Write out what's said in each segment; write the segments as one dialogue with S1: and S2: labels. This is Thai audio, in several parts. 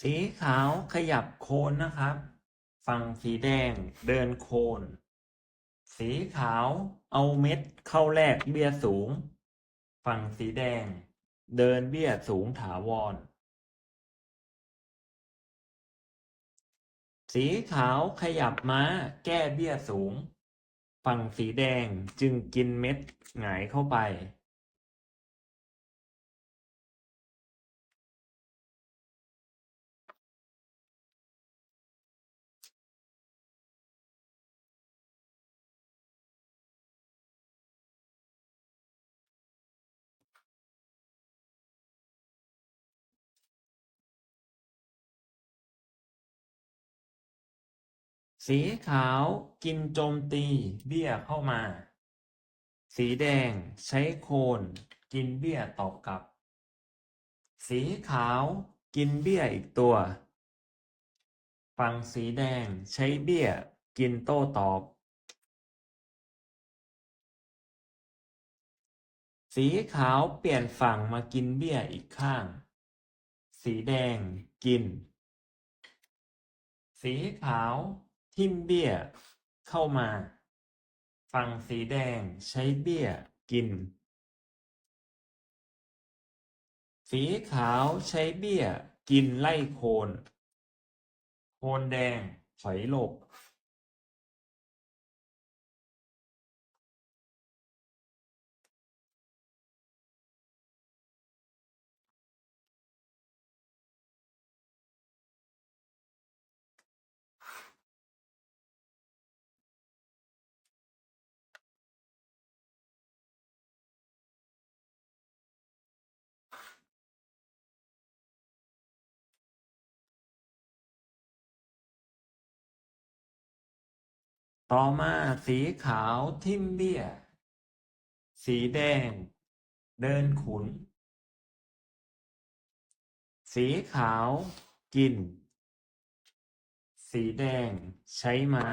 S1: สีขาวขยับโคนนะครับ ฝั่งสีแดงเดินโคน สีขาวเอาเม็ดเข้าแลกเบี้ยสูง ฝั่งสีแดง เดินเบี้ยสูงถาวร สีขาวขยับม้าแก้เบี้ยสูง ฝั่งสีแดงจึงกินเม็ดหงายเข้าไป สีขาวกินโจมตีเบี้ยเข้ามา สีแดงใช้โคนกินเบี้ยตอบกลับ สีขาวกินเบี้ยอีกตัว ฝั่งสีแดงใช้เบี้ยกินโต้ตอบ สีขาวเปลี่ยนฝั่งมากินเบี้ยอีกข้าง สีแดงกิน สีขาว ทิมเบี้ย เข้ามา ฝั่งสีแดงใช้เบี้ยกิน สีขาวใช้เบี้ย กินไล่โคน โคนแดงถอยหลบ ต่อมาสีขาวทิมเบี้ย สีแดง เดินขุน สีขาวกิน สีแดงใช้ม้า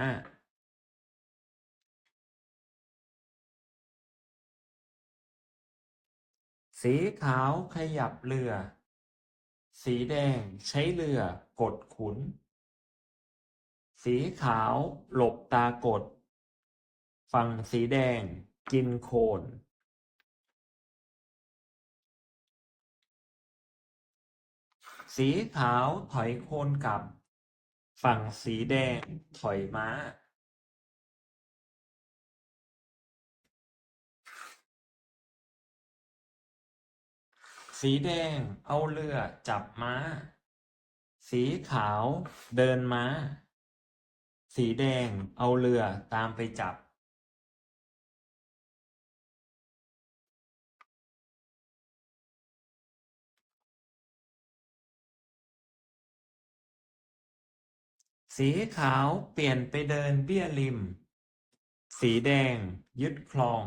S1: สีขาวขยับเรือ สีแดงใช้เรือกดขุน สีขาวหลบตากด ฝั่งสีแดงกินโคน สีขาวถอยโคนกลับ ฝั่งสีแดงถอยม้า สีแดงเอาเรือจับม้า สีขาวเดินม้า สีแดงเอาเรือตามไปจับสีขาวเปลี่ยนไปเดินเบี้ยริม สีแดงยึดคลอง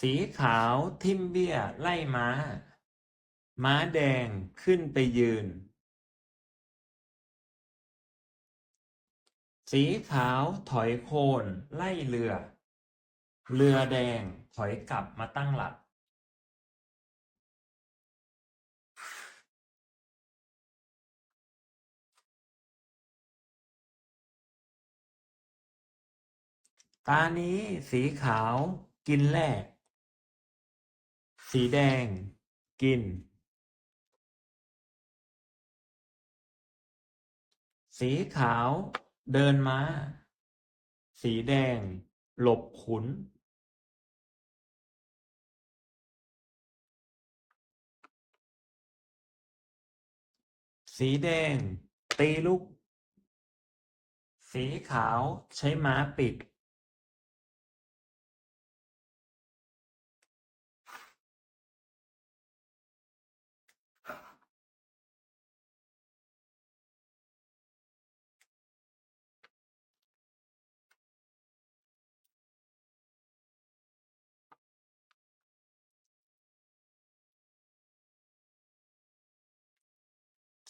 S1: สีขาวทิมเบี้ยไล่ม้า ม้าแดงขึ้นไปยืน สีขาวถอยโคนไล่เรือ เรือแดงถอยกลับมาตั้งหลัก ตานี้สีขาวกินแรก สีแดงกิน สีขาว เดินม้า สีแดง หลบขุนสีแดง ตีลุก สีขาว ใช้ม้าปิด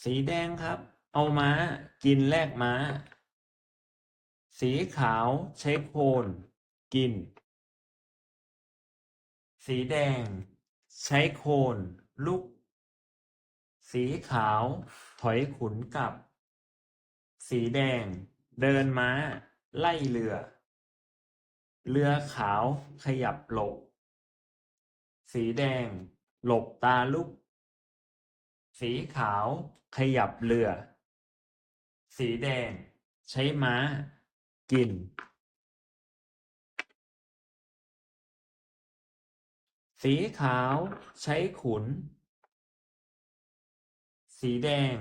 S1: สีแดงครับ เอาม้า กินแลกม้า สีขาวใช้โคนกิน สีแดง ใช้โคนลุกสสีขาว ถอยขุนกลับ สีแดง เดินม้า ไล่เรือ เรือขาวขยับหลบ สีแดง หลบตาลุก สีขาว ขยับเรือ สีแดง ใช้ม้า กิน สีขาวใช้ขุน สีแดง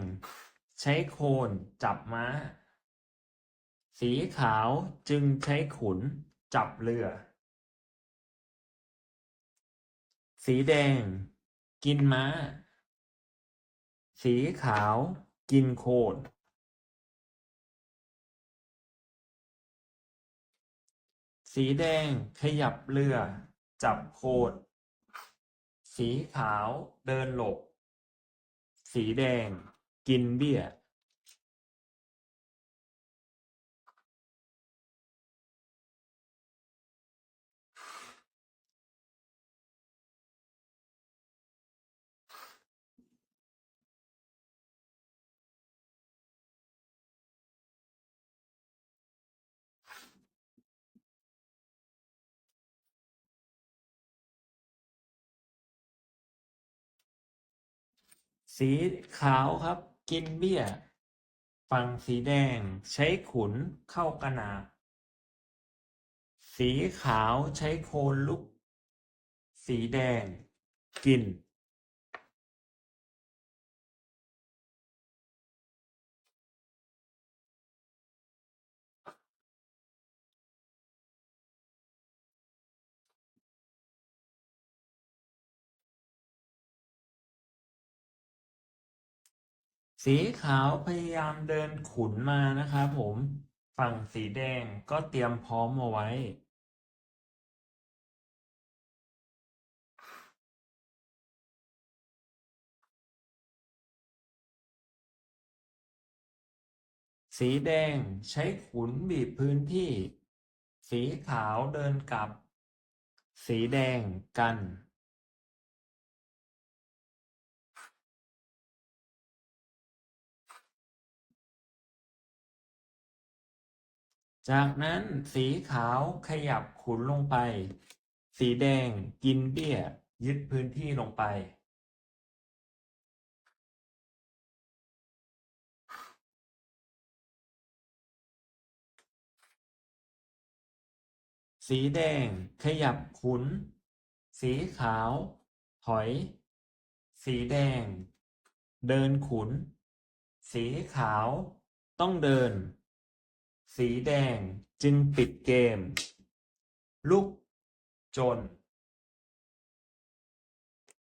S1: ใช้โคนจับม้า สีขาวจึงใช้ขุนจับเรือ สีแดง กินม้า สีขาวกินโคนสีแดงขยับเรือ จับโคนสีขาวเดินหลบ สีแดงกินเบี้ย สีขาวครับ กินเบี้ย ฝั่งสีแดงใช้ขุนเข้ากระนาบสีขาวใช้โคนลุก สีแดง กิน สีขาวพยายามเดินขุนมานะครับผม ฝั่งสีแดงก็เตรียมพร้อมเอาไว้ สีแดงใช้ขุนบีบพื้นที่ สีขาวเดินกลับ สีแดงกัน จากนั้นสีขาวขยับขุนลงไป สีแดงกินเบี้ย ยึดพื้นที่ลงไป สีแดงขยับขุน สีขาว ถอย สีแดง เดินขุน สีขาว ต้องเดิน สีแดงจึงปิดเกม ลุกจน